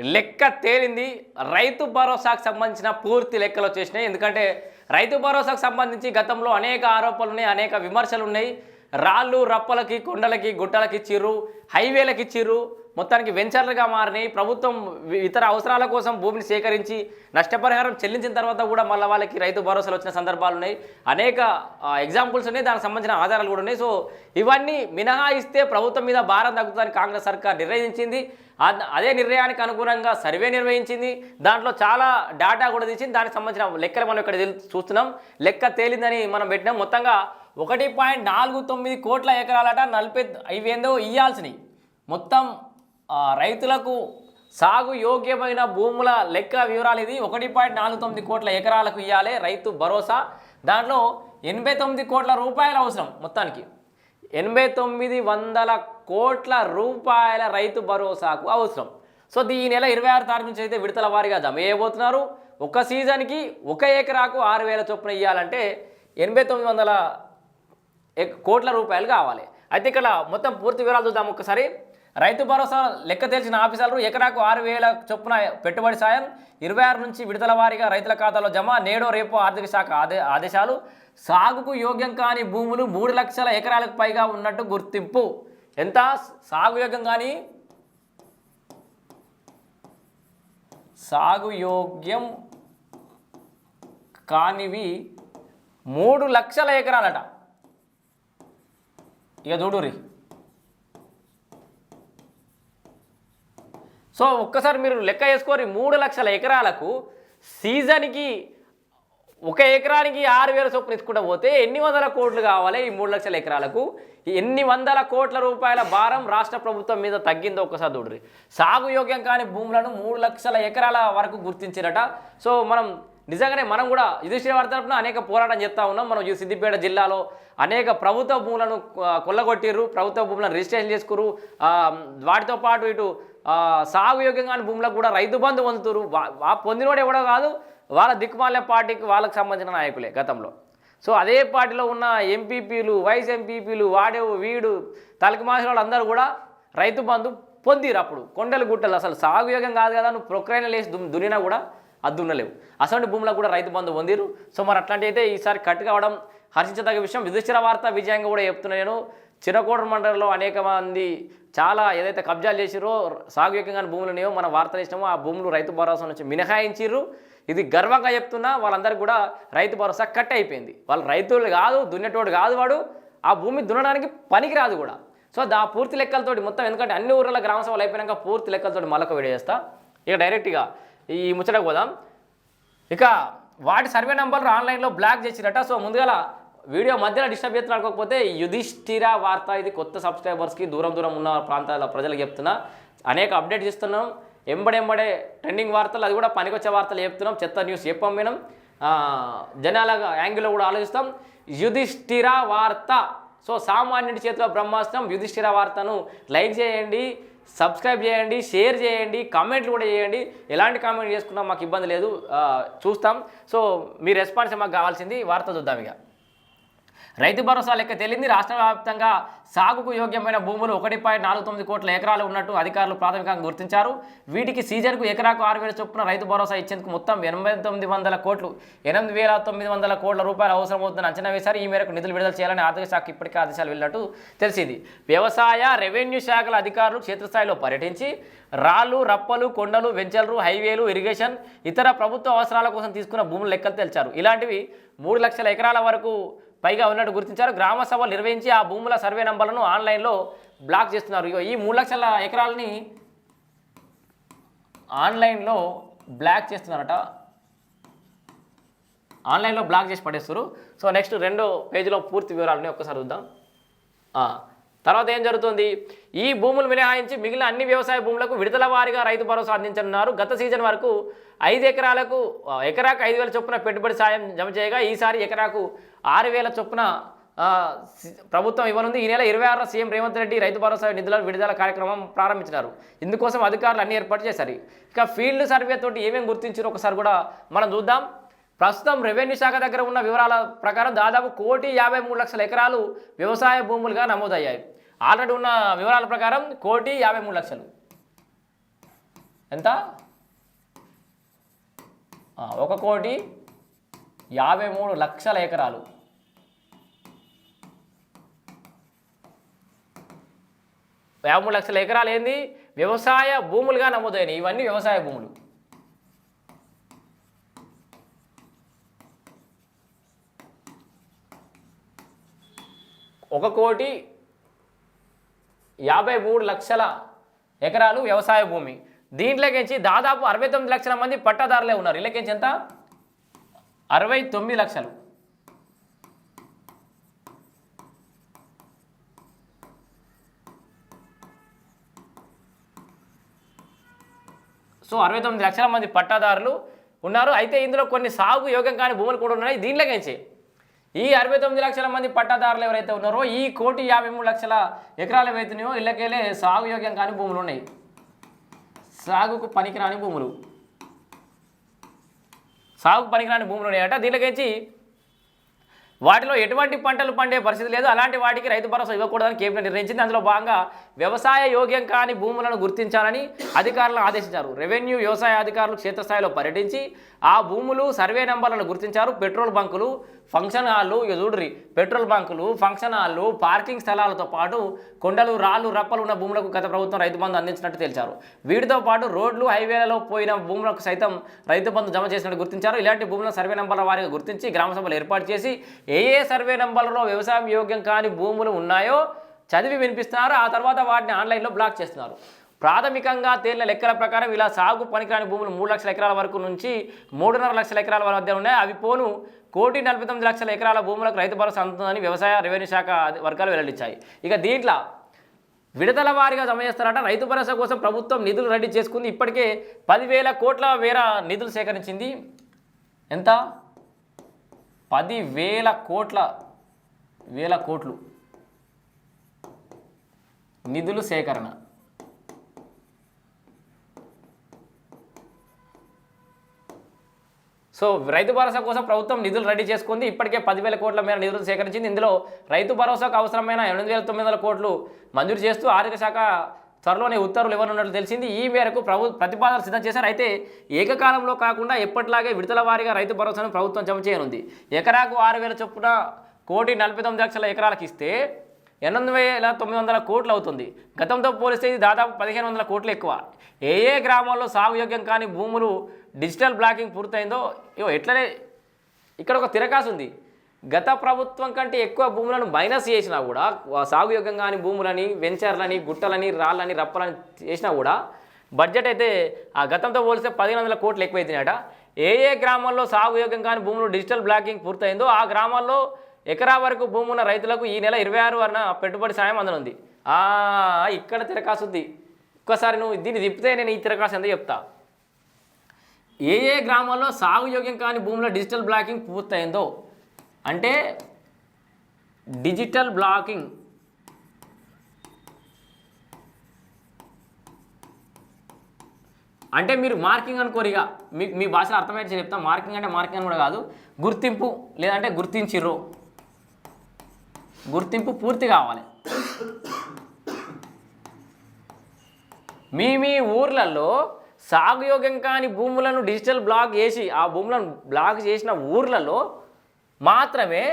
లెక్క తేలింది. రైతు భరోసాకు సంబంధించిన పూర్తి లెక్కలు వచ్చేసినాయి. ఎందుకంటే రైతు భరోసాకు సంబంధించి గతంలో అనేక ఆరోపణలు ఉన్నాయి అనేక విమర్శలు ఉన్నాయి. రాళ్ళు రప్పలకి కొండలకి గుట్టలకి ఇచ్చిర్రు హైవేలకి ఇచ్చిర్రు. మొత్తానికి వెంచర్లుగా మారినాయి ప్రభుత్వం ఇతర అవసరాల కోసం భూమిని సేకరించి నష్టపరిహారం చెల్లించిన తర్వాత కూడా మళ్ళీ వాళ్ళకి రైతు భరోసాలు వచ్చిన సందర్భాలు ఉన్నాయి. అనేక ఎగ్జాంపుల్స్ ఉన్నాయి. దానికి సంబంధించిన ఆధారాలు కూడా ఉన్నాయి. సో ఇవన్నీ మినహాయిస్తే ప్రభుత్వం మీద భారం తగ్గుతుందని కాంగ్రెస్ సర్కార్ నిర్ణయించింది. అదే నిర్ణయానికి అనుగుణంగా సర్వే నిర్వహించింది. దాంట్లో చాలా డేటా కూడా తీసింది. దానికి సంబంధించిన లెక్కలు మనం ఇక్కడ చూస్తున్నాం. లెక్క తేలిందని మనం పెట్టినాం. మొత్తంగా ఒకటి పాయింట్ నాలుగు తొమ్మిది కోట్ల ఎకరాలట నలభై ఇవేందో ఇయ్యాల్సినవి మొత్తం రైతులకు సాగు యోగ్యమైన భూముల లెక్క వివరాలు ఇది. ఒకటి పాయింట్ నాలుగు తొమ్మిది కోట్ల ఎకరాలకు ఇవ్వాలి రైతు భరోసా. దాంట్లో ఎనభై తొమ్మిది కోట్ల రూపాయలు అవసరం మొత్తానికి. ఎనభై తొమ్మిది వందల కోట్ల రూపాయల రైతు భరోసాకు అవసరం. సో ఈ నెల ఇరవై ఆరు తారీఖు నుంచి అయితే విడతల వారీగా జమ చేయబోతున్నారు ఒక సీజన్కి ఒక ఎకరాకు ఆరు వేల చొప్పున ఇవ్వాలంటే ఎనభై తొమ్మిది వందల ఎక్- కోట్ల రూపాయలు కావాలి. అయితే ఇక్కడ మొత్తం పూర్తి వివరాలు చూద్దాం ఒక్కసారి. రైతు భరోసా లెక్క తెలిసిన ఆఫీసర్లు ఎకరాకు ఆరు వేల చొప్పున పెట్టుబడి సాయం ఇరవై ఆరు నుంచి విడుదల వారీగా రైతుల ఖాతాలో జమ నేడో రేపు ఆర్థిక శాఖ ఆదే ఆదేశాలు. సాగుకు యోగ్యం కాని భూములు మూడు లక్షల ఎకరాలకు పైగా ఉన్నట్టు గుర్తింపు. ఎంత? సాగు యోగ్యం కానీ? సాగు యోగ్యం కానివి మూడు లక్షల ఎకరాలట. ఇక చూడురి సో ఒక్కసారి మీరు లెక్క వేసుకోరు మూడు లక్షల ఎకరాలకు సీజన్కి ఒక ఎకరానికి ఆరు వేల చొప్పున ఇచ్చుకుంటూ పోతే ఎన్ని వందల కోట్లు కావాలి ఈ మూడు లక్షల ఎకరాలకు? ఎన్ని వందల కోట్ల రూపాయల భారం రాష్ట్ర ప్రభుత్వం మీద తగ్గిందో ఒకసారి చూడరి. సాగు యోగ్యం కాని భూములను మూడు లక్షల ఎకరాల వరకు గుర్తించినట సో మనం నిజంగానే మనం కూడా యుధిష్ఠిర వారి తరపున అనేక పోరాటం చేస్తూ ఉన్నాం. మనం సిద్దిపేట జిల్లాలో అనేక ప్రభుత్వ భూములను కొల్లగొట్టిర్రు ప్రభుత్వ భూములను రిజిస్ట్రేషన్ చేసుకురు వాటితో పాటు ఇటు సాగు యోగ్యంగా భూములకు కూడా రైతు బంధు పొందుతురు ఆ పొందినోడు ఎవడో కాదు వాళ్ళ దిక్కుమాల పార్టీకి వాళ్ళకి సంబంధించిన నాయకులే గతంలో. సో అదే పార్టీలో ఉన్న ఎంపీపీలు వైస్ ఎంపీపీలు వాడే వీడు తలకి మాసిన వాళ్ళందరూ కూడా రైతు బంధు పొందిరు అప్పుడు. కొండలు గుట్టలు అసలు సాగు యోగ్యం కాదు కదా నువ్వు ప్రొక్రైన లేసి దున్నినా కూడా అది దున్నలేవు. అసలు భూములకు కూడా రైతు బంధు పొందిరు సో మరి అట్లాంటి అయితే ఈసారి కట్ కావడం హర్షించదగ్గ విషయం. యుధిష్ఠిర వార్త విజయంగా కూడా చెప్తున్నా నేను. చిరకోట మండలంలో అనేక మంది చాలా ఏదైతే కబ్జాలు చేసిరో సాగుయోగ్యంగా భూములు ఉన్నాయో మన వార్తలు ఇచ్చినామో ఆ భూములు రైతు భరోసా నుంచి మినహాయించిర్రు. ఇది గర్వంగా చెప్తున్నా వాళ్ళందరికీ కూడా రైతు భరోసా కట్ అయిపోయింది. వాళ్ళు రైతులు కాదు దున్నేటోడు కాదు వాడు. ఆ భూమి దున్నడానికి పనికిరాదు కూడా. సో దా పూర్తి లెక్కలతోటి మొత్తం ఎందుకంటే అన్ని ఊర్ల గ్రామ సభలు అయిపోయాక పూర్తి లెక్కలతోటి మళ్ళొక వీడియో చేస్తా. ఇక డైరెక్ట్గా ఈ ముచ్చటకు పోదాం. ఇక వాటి సర్వే నంబర్లు ఆన్లైన్లో బ్లాక్ చేసిరట. సో ముందుగా వీడియో మధ్యలో డిస్టర్బ్ చేస్తున్న యుధిష్ఠిర వార్త ఇది కొత్త సబ్స్క్రైబర్స్కి దూరం దూరం ఉన్న ప్రాంతాల ప్రజలకు చెప్తున్నా. అనేక అప్డేట్ ఇస్తున్నాం ఎంబడెంబడే ట్రెండింగ్ వార్తలు అది కూడా పనికొచ్చే వార్తలు చెప్తున్నాం. చెత్త న్యూస్ చెప్పాం మేము జనాల యాంగిల్లో కూడా ఆలోచిస్తాం. యుధిష్ఠిర వార్త. సో సామాన్యుడి చేతిలో బ్రహ్మాస్త్రం యుధిష్ఠిర వార్తను లైక్ చేయండి. సబ్స్క్రైబ్ చేయండి షేర్ చేయండి కామెంట్లు కూడా చేయండి. ఎలాంటి కామెంట్ చేసుకున్నా మాకు ఇబ్బంది లేదు. చూస్తాం. సో మీ రెస్పాన్స్ మాకు కావాల్సింది వార్త చూద్దాం ఇక. రైతు భరోసా లెక్క తేలింది. రాష్ట్ర వ్యాప్తంగా సాగుకు యోగ్యమైన భూములు ఒకటి పాయింట్ నాలుగు తొమ్మిది కోట్ల ఎకరాలు ఉన్నట్టు అధికారులు ప్రాథమికంగా గుర్తించారు. వీటికి సీజన్కు ఎకరాకు ఆరు వేల చొప్పున రైతు భరోసా ఇచ్చేందుకు మొత్తం ఎనభై తొమ్మిది వందల కోట్లు ఎనిమిది వేల తొమ్మిది వందల కోట్ల రూపాయలు అవసరమవుతుందని అంచనా వేశారు. ఈ మేరకు నిధులు విడుదల చేయాలని ఆర్థిక శాఖ ఇప్పటికే ఆదేశాలు వెళ్ళినట్టు తెలిసింది. వ్యవసాయ రెవెన్యూ శాఖల అధికారులు క్షేత్రస్థాయిలో పర్యటించి రాళ్ళు రప్పలు కొండలు వెంచర్లు హైవేలు ఇరిగేషన్ ఇతర ప్రభుత్వ అవసరాల కోసం తీసుకున్న భూముల లెక్కలు తెలిచారు. ఇలాంటివి మూడు లక్షల ఎకరాల వరకు పైగా ఉన్నట్టు గుర్తించారు. గ్రామ సభలు నిర్వహించి ఆ భూముల సర్వే నంబర్లను ఆన్లైన్లో బ్లాక్ చేస్తున్నారు. ఇగో ఈ మూడు లక్షల ఎకరాలని ఆన్లైన్లో బ్లాక్ చేస్తున్నారట. ఆన్లైన్లో బ్లాక్ చేసి పడేస్తారు సో నెక్స్ట్ రెండో పేజీలో పూర్తి వివరాలని ఒక్కసారి చూద్దాం. తర్వాత ఏం జరుగుతుంది? ఈ భూములు మినహాయించి మిగిలిన అన్ని వ్యవసాయ భూములకు విడుదల వారీగా రైతు భరోసా అందించనున్నారు. గత సీజన్ వరకు ఐదు ఎకరాలకు ఎకరాకు ఐదు వేల చొప్పున పెట్టుబడి సాయం జమ చేయగా ఈసారి ఎకరాకు ఆరు వేల చొప్పున ప్రభుత్వం ఇవ్వనుంది. ఈ నెల ఇరవై ఆరున సీఎం రేవంత్ రెడ్డి రైతు భరోసా నిధుల విడుదల కార్యక్రమం ప్రారంభించినారు. ఇందుకోసం అధికారులు అన్ని ఏర్పాటు చేశారు. ఇక ఫీల్డ్ సర్వే తోటి ఏమేమి గుర్తించారో ఒకసారి కూడా మనం చూద్దాం. ప్రస్తుతం రెవెన్యూ శాఖ దగ్గర ఉన్న వివరాల ప్రకారం దాదాపు కోటి యాభై మూడు లక్షల ఎకరాలు వ్యవసాయ భూములుగా నమోదయ్యాయి. ఆల్రెడీ ఉన్న వివరాల ప్రకారం కోటి యాభై మూడు లక్షలు. ఎంత? ఒక కోటి యాభై మూడు లక్షల ఎకరాలు. యాభై మూడు లక్షల ఎకరాలు ఏంది? వ్యవసాయ భూములుగా నమోదైనవి. ఇవన్నీ వ్యవసాయ భూములు. ఒక కోటి యాభై మూడు లక్షల ఎకరాలు వ్యవసాయ భూమి. దీంట్లోకించి దాదాపు అరవై తొమ్మిది లక్షల మంది పట్టాదారులే ఉన్నారు. ఇళ్ళకించి ఎంత? అరవై తొమ్మిది లక్షలు. సో అరవై తొమ్మిది లక్షల మంది పట్టాదారులు ఉన్నారు. అయితే ఇందులో కొన్ని సాగు యోగ్యం కాని భూములు కూడా ఉన్నాయి. దీంట్లోకించి ఈ అరవై తొమ్మిది లక్షల మంది పట్టాదారులు ఎవరైతే ఉన్నారో ఈ కోటి యాభై మూడు లక్షల ఎకరాలు ఏవైతున్నాయో ఇళ్ళకెళ్ళే సాగు యోగ్యం కాని భూములు ఉన్నాయి. సాగుకు పనికిరాని భూములు. సాగు పనికిరాని భూములు ఉన్నాయట. దీనికి వాటిలో ఎటువంటి పంటలు పండే పరిస్థితి లేదు. అలాంటి వాటికి రైతు భరోసా ఇవ్వకూడదని కేబినెట్ నిర్ణయించింది. అందులో భాగంగా వ్యవసాయ యోగ్యం కాని భూములను గుర్తించాలని అధికారులను ఆదేశించారు. రెవెన్యూ వ్యవసాయ అధికారులు క్షేత్రస్థాయిలో పర్యటించి ఆ భూములు సర్వే నెంబర్లను గుర్తించారు. పెట్రోల్ బంకులు ఫంక్షన్ హాళ్ళు ఇక చూడ్రి పెట్రోల్ బంకులు ఫంక్షన్ హాళ్ళు పార్కింగ్ స్థలాలతో పాటు కొండలు రాళ్ళు రప్పలు ఉన్న భూములకు గత ప్రభుత్వం రైతు బంధు అందించినట్టు తెలిచారు. వీటితో పాటు రోడ్లు హైవేలలో పోయిన భూములకు సైతం రైతు బంధు జమ చేసినట్టు గుర్తించారు. ఇలాంటి భూములను సర్వే నెంబర్ల వారిగా గుర్తించి గ్రామ సభలు ఏర్పాటు చేసి ఏ ఏ సర్వే నెంబర్లలో వ్యవసాయం యోగ్యం కాని భూములు ఉన్నాయో చదివి వినిపిస్తున్నారు. ఆ తర్వాత వాటిని ఆన్లైన్లో బ్లాక్ చేస్తున్నారు. ప్రాథమికంగా తేలిన లెక్కల ప్రకారం ఇలా సాగు పనికిరాని భూములు మూడు లక్షల ఎకరాల వరకు నుంచి మూడున్నర లక్షల ఎకరాల మధ్య ఉన్నాయి. అవి పోను కోటి నలభై తొమ్మిది లక్షల ఎకరాల భూములకు రైతు భరోసా అందుతుందని వ్యవసాయ రెవెన్యూ శాఖ వర్గాలు వెల్లడించాయి. ఇక దీంట్లో విడతల వారీగా జమ చేస్తారట. రైతు భరోసా కోసం ప్రభుత్వం నిధులు రెడీ చేసుకుంది. ఇప్పటికే పదివేల కోట్ల వేల నిధులు సేకరించింది. ఎంత? పదివేల కోట్ల వేల కోట్లు నిధులు సేకరణ. సో రైతు భరోసా కోసం ప్రభుత్వం నిధులు రెడీ చేసుకుంది. ఇప్పటికే పదివేల కోట్ల మేర నిధులు సేకరించింది. ఇందులో రైతు భరోసాకు అవసరమైన ఎనిమిది వేల తొమ్మిది వందల కోట్లు మంజూరు చేస్తూ ఆర్థిక శాఖ త్వరలోనే ఉత్తర్వులు ఇవ్వనున్నట్లు తెలిసింది. ఈ మేరకు ప్రభు ప్రతిపాదనలు సిద్ధం చేశారు. అయితే ఏకకాలంలో కాకుండా ఎప్పటిలాగే విడతల వారీగా రైతు భరోసాను ప్రభుత్వం జమ చేయనుంది. ఎకరాకు ఆరు వేల చొప్పున కోటి నలభై తొమ్మిది లక్షల ఎకరాలకు ఇస్తే ఎనిమిది వేల తొమ్మిది వందల కోట్లు అవుతుంది. గతంతో పోలిస్తే ఇది దాదాపు పదిహేను వందల కోట్లు ఎక్కువ. ఏ ఏ గ్రామాల్లో సాగు యోగ్యం కాని భూములు డిజిటల్ బ్లాకింగ్ పూర్తయిందో ఇవో ఎట్లనే ఇక్కడ ఒక తిరకాసు ఉంది. గత ప్రభుత్వం కంటే ఎక్కువ భూములను మైనస్ చేసినా కూడా సాగు యోగ్యం కాని భూములని వెంచర్లని గుట్టలని రాళ్ళని రప్పలని చేసినా కూడా బడ్జెట్ అయితే ఆ గతంతో పోలిస్తే పదిహేను వందల కోట్లు ఎక్కువైతున్నాయట ఏ ఏ గ్రామాల్లో సాగు యోగ్యం కాని భూములు డిజిటల్ బ్లాకింగ్ పూర్తయిందో ఆ గ్రామాల్లో ఎకరా వరకు భూమి ఉన్న రైతులకు ఈ నెల ఇరవై ఆరు వరన పెట్టుబడి సాయం అందనుంది. ఇక్కడ తిరకాసు ఉంది ఒక్కసారి నువ్వు దీన్ని తిప్పితే నేను ఈ తిరకాసు ఎంత చెప్తా? ఏ ఏ గ్రామాల్లో సాగు యోగ్యం కాని భూముల డిజిటల్ బ్లాకింగ్ పూర్తయిందో అంటే డిజిటల్ బ్లాకింగ్ అంటే మీరు మార్కింగ్ అనుకోరిగా మీకు మీ భాషలో అర్థమయ్యేది చెప్తాం. మార్కింగ్ అంటే మార్కింగ్ అని కూడా కాదు. గుర్తింపు లేదంటే గుర్తించిర్రు. గుర్తింపు పూర్తి కావాలి. మీ మీ ఊర్లలో సాగుయోగ్యం కాని భూములను డిజిటల్ బ్లాక్ చేసి ఆ భూములను బ్లాక్ చేసిన ఊర్లలో మాత్రమే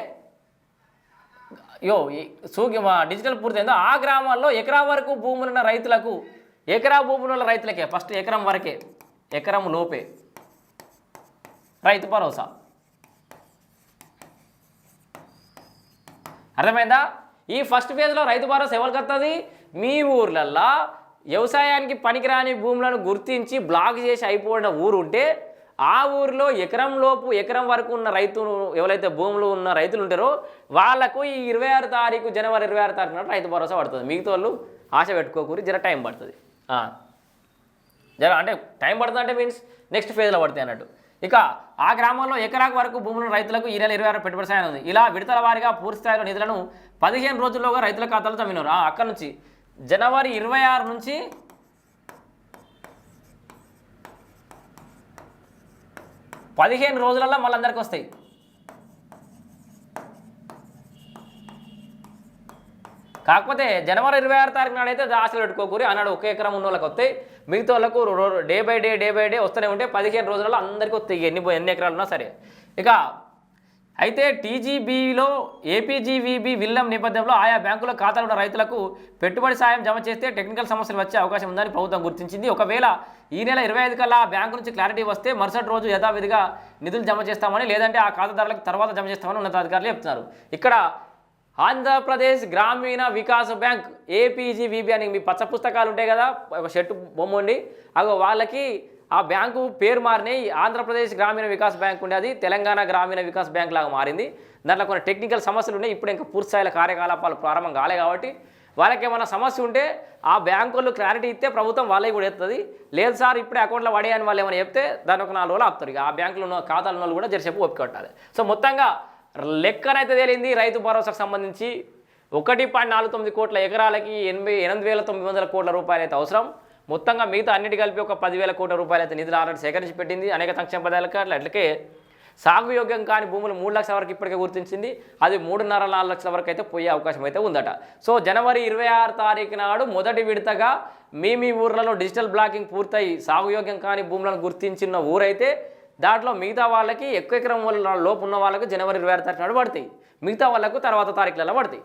యో ఈ డిజిటల్ పూర్తయిందో ఆ గ్రామాల్లో ఎకరా వరకు భూములున్న రైతులకు ఎకరా భూములున్న రైతులకే ఫస్ట్ ఎకరం వరకే ఎకరం లోపే. రైతు భరోసా. అర్థమైందా? ఈ ఫస్ట్ ఫేజ్లో రైతు భరోసా ఎవరికి వస్తుంది మీ ఊర్లల్లో వ్యవసాయానికి పనికిరాని భూములను గుర్తించి బ్లాక్ చేసి అయిపోయిన ఊరు ఉంటే ఆ ఊరిలో ఎకరం లోపు ఎకరం వరకు ఉన్న రైతులు ఎవరైతే భూములు ఉన్న రైతులు ఉంటారో వాళ్ళకు ఈ ఇరవై ఆరు తారీఖు జనవరి ఇరవై ఆరు తారీఖు రైతు భరోసా పడుతుంది. మిగతా వాళ్ళు ఆశ పెట్టుకోకూరి జర టైం పడుతుంది. జర అంటే టైం పడుతుంది అంటే మీన్స్ నెక్స్ట్ ఫేజ్లో పడతాయి అన్నట్టు. ఇక ఆ గ్రామంలో ఎకరాకు వరకు భూములను రైతులకు ఈ నెల ఇరవై ఆరు పెట్టుబడి సాయం ఉంది ఇలా విడతల వారిగా పూర్తి స్థాయిలో నిధులను పదిహేను రోజుల్లోగా రైతుల ఖాతాలు తమ్మినారు అక్కడ నుంచి జనవరి ఇరవై ఆరు నుంచి పదిహేను రోజులలో మళ్ళీ అందరికి వస్తాయి. కాకపోతే జనవరి ఇరవై ఆరు తారీఖు నాడైతే ఆశలు పెట్టుకోకూరి అన్నాడు ఒకే ఎకరం ఉన్న వాళ్ళకి వస్తాయి. మిగతా వాళ్ళకు day by day day by day వస్తూనే ఉంటే పదిహేను రోజులలో అందరికీ వస్తాయి. ఎన్ని ఎన్ని ఎకరాలు ఉన్నా సరే. ఇక అయితే టీజీబీలో ఏపీజీవీబీ విల్లం నేపథ్యంలో ఆయా బ్యాంకుల ఖాతాలు ఉన్న రైతులకు పెట్టుబడి సాయం జమ చేస్తే టెక్నికల్ సమస్యలు వచ్చే అవకాశం ఉందని ప్రభుత్వం గుర్తించింది. ఒకవేళ ఈ నెల ఇరవై ఐదు కల్లా ఆ బ్యాంకు నుంచి క్లారిటీ వస్తే మరుసటి రోజు యథావిధిగా నిధులు జమ చేస్తామని లేదంటే ఆ ఖాతాదారులకు తర్వాత జమ చేస్తామని ఉన్నతాధికారులు చెప్తున్నారు. ఇక్కడ ఆంధ్రప్రదేశ్ గ్రామీణ వికాస్ బ్యాంక్ ఏపీజీవీబీ అని మీ పచ్చ పుస్తకాలు ఉంటాయి కదా ఒక షర్టు బొమ్మ ఉండి అగో వాళ్ళకి ఆ బ్యాంకు పేరు మారినాయి ఆంధ్రప్రదేశ్ గ్రామీణ వికాస్ బ్యాంక్ ఉండేది తెలంగాణ గ్రామీణ వికాస్ బ్యాంక్ లాగా మారింది. దాంట్లో కొన్ని టెక్నికల్ సమస్యలు ఉన్నాయి ఇప్పుడు ఇంకా పూర్తిస్థాయిల కార్యకలాపాలు ప్రారంభం కాలే కాబట్టి వాళ్ళకి ఏమైనా సమస్య ఉంటే ఆ బ్యాంకులు క్లారిటీ ఇస్తే ప్రభుత్వం వాళ్ళకి కూడా ఎత్తుంది లేదు సార్ ఇప్పుడే అకౌంట్లో పడేయని వాళ్ళు ఏమైనా చెప్తే దాని ఒక నాలుగు రోజులు ఆపుతారు. ఇక ఆ బ్యాంకులు ఉన్న ఖాతాలు ఉన్న కూడా జరిసేపు ఒప్పుకొట్టాలి సో మొత్తంగా లెక్కనైతే తేలింది. రైతు భరోసాకు సంబంధించి ఒకటి పాయింట్ నాలుగు తొమ్మిది కోట్ల ఎకరాలకి ఎనభై ఎనిమిది వేల తొమ్మిది వందల కోట్ల రూపాయలు అయితే అవసరం. మొత్తంగా మిగతా అన్నిటి కలిపి ఒక పదివేల కోట్ల రూపాయలు అయితే నిధులు ఆల్రెడీ సేకరించి పెట్టింది. అనేక సంక్షేమ పదాలకు అట్లా అట్లకే సాగు యోగ్యం కాని భూములు మూడు లక్షల వరకు ఇప్పటికే గుర్తించింది. అది మూడున్నర నాలుగు లక్షల వరకు అయితే పోయే అవకాశం అయితే ఉందట. సో జనవరి ఇరవై ఆరు తారీఖు నాడు మొదటి విడతగా మీ మీ ఊర్లలో డిజిటల్ బ్లాకింగ్ పూర్తయి సాగు యోగ్యం కాని భూములను గుర్తించిన ఊరైతే దాంట్లో మిగతా వాళ్ళకి ఎక్కువ ఎకరం లోపు ఉన్న వాళ్ళకు జనవరి ఇరవై ఆరు తారీఖు నాడు పడతాయి. మిగతా వాళ్ళకు తర్వాత తారీఖులలో పడతాయి.